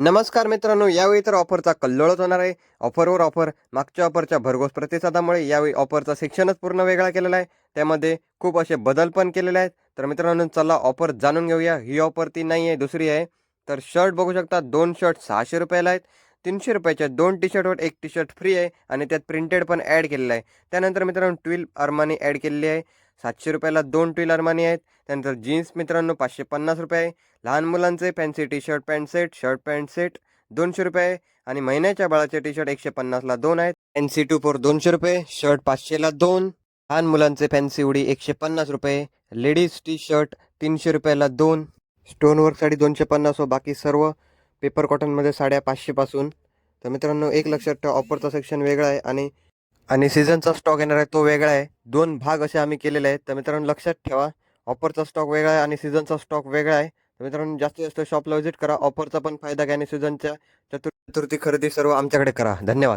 नमस्कार मित्रांनो यावेळी तर ऑफरचा कल्लोळच होणार आहे. ऑफरवर ऑफर मागच्या ऑफरच्या भरघोस प्रतिसादामुळे यावेळी ऑफरचा सेक्शनच पूर्ण वेगळा केलेला आहे. त्यामध्ये खूप असे बदल पण केलेले आहेत. तर मित्रांनो चला ऑफर जाणून घेऊया. ही ऑफर ती नाही आहे दुसरी आहे. तर शर्ट बघू शकता दोन शर्ट सहाशे रुपयाला आहेत. तीनशे रुपयाच्या दोन टी शर्टवर एक टी शर्ट फ्री आहे आणि त्यात प्रिंटेड पण ॲड केलेलं आहे. त्यानंतर मित्रांनो ट्विल अरमानी ॲड केलेली आहे. सातशे रुपयाला दोन ट्विल अरमानी आहेत. त्यानंतर जीन्स मित्रांनो पाचशे पन्नास रुपये आहे. लहान मुलांचे fancy T shirt pant set shirt pant set दोनशे रुपये आणि महिन्याच्या बाळाचे टी शर्ट एकशे पन्नासला दोन आहेत. फॅन्सी टू फोर दोनशे रुपये शर्ट पाचशेला दोन. लहान मुलांचे फॅन्सी उडी एकशे पन्नास रुपये लेडीज टी शर्ट तीनशे रुपयाला दोन. स्टोनवर्क साडी दोनशे पन्नास व बाकी सर्व पेपर कॉटनमध्ये साड्या पाचशेपासून. तर मित्रांनो एक लक्षात ठेवा ऑफरचा सेक्शन वेगळा आहे आणि आणि सीझनचा स्टॉक येणार आहे तो वेगळा आहे. दोन भाग असे आम्ही केलेले आहेत. तर मित्रांनो लक्षात ठेवा ऑफरचा स्टॉक वेगळा आहे आणि सीझनचा स्टॉक वेगळा आहे. तर मित्रांनो जास्तीत जास्त शॉपला व्हिजिट करा ऑफरचा पण फायदा घ्या आणि सीझनच्या चतुर्थी खरेदी सर्व आमच्याकडे करा. धन्यवाद.